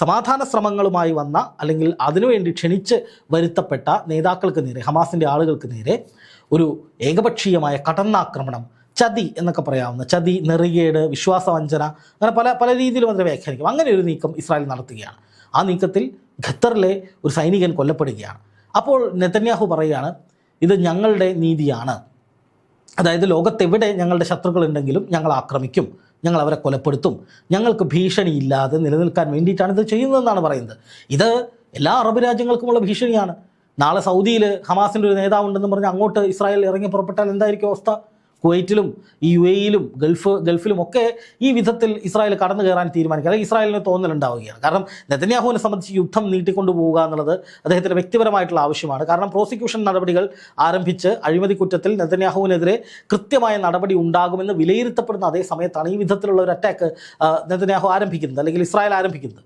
സമാധാന ശ്രമങ്ങളുമായി വന്ന അല്ലെങ്കിൽ അതിനുവേണ്ടി ക്ഷണിച്ച് വരുത്തപ്പെട്ട നേതാക്കൾക്ക് നേരെ ഹമാസിന്റെ ആളുകൾക്ക് നേരെ ഒരു ഏകപക്ഷീയമായ കടന്നാക്രമണം ചതി എന്നൊക്കെ പറയാവുന്ന ചതി നെറികേട് വിശ്വാസവഞ്ചന അങ്ങനെ പല പല രീതിയിലും അതിനെ വ്യാഖ്യാനിക്കും. അങ്ങനെ ഒരു നീക്കം ഇസ്രായേൽ നടത്തുകയാണ്. ആ നീക്കത്തിൽ ഖത്തറിലെ ഒരു സൈനികൻ കൊല്ലപ്പെടുകയാണ്. അപ്പോൾ നെതന്യാഹു പറയുകയാണ് ഇത് ഞങ്ങളുടെ നീതിയാണ്. അതായത് ലോകത്തെവിടെ ഞങ്ങളുടെ ശത്രുക്കളുണ്ടെങ്കിലും ഞങ്ങൾ ആക്രമിക്കും ഞങ്ങൾ അവരെ കൊലപ്പെടുത്തും. ഞങ്ങൾക്ക് ഭീഷണിയില്ലാതെ നിലനിൽക്കാൻ വേണ്ടിയിട്ടാണ് ഇത് ചെയ്യുന്നതെന്നാണ് പറയുന്നത്. ഇത് എല്ലാ അറബ് രാജ്യങ്ങൾക്കുമുള്ള ഭീഷണിയാണ്. നാളെ സൗദിയിൽ ഹമാസിന്റെ ഒരു നേതാവുണ്ടെന്ന് പറഞ്ഞ് അങ്ങോട്ട് ഇസ്രായേൽ ഇറങ്ങി പുറപ്പെട്ടാൽ എന്തായിരിക്കും അവസ്ഥ? കുവൈറ്റിലും ഈ യു എയിലും ഗൾഫ് ഗൾഫിലും ഒക്കെ ഈ വിധത്തിൽ ഇസ്രായേൽ കടന്നു കയറാൻ തീരുമാനിക്കുക അല്ലെങ്കിൽ ഇസ്രായേലിന് തോന്നലുണ്ടാവുകയാണ്. കാരണം നെതന്യാഹുവിനെ സംബന്ധിച്ച് യുദ്ധം നീട്ടിക്കൊണ്ടു പോവുക എന്നുള്ളത് അദ്ദേഹത്തിന്റെ വ്യക്തിപരമായിട്ടുള്ള ആവശ്യമാണ്. കാരണം പ്രോസിക്യൂഷൻ നടപടികൾ ആരംഭിച്ച് അഴിമതി കുറ്റത്തിൽ നെതന്യാഹുവിനെതിരെ കൃത്യമായ നടപടി ഉണ്ടാകുമെന്ന് വിലയിരുത്തപ്പെടുന്ന അതേ സമയത്താണ് ഈ വിധത്തിലുള്ള ഒരു അറ്റാക്ക് നെതന്യാഹു ആരംഭിക്കുന്നത് അല്ലെങ്കിൽ ഇസ്രായേൽ ആരംഭിക്കുന്നത്.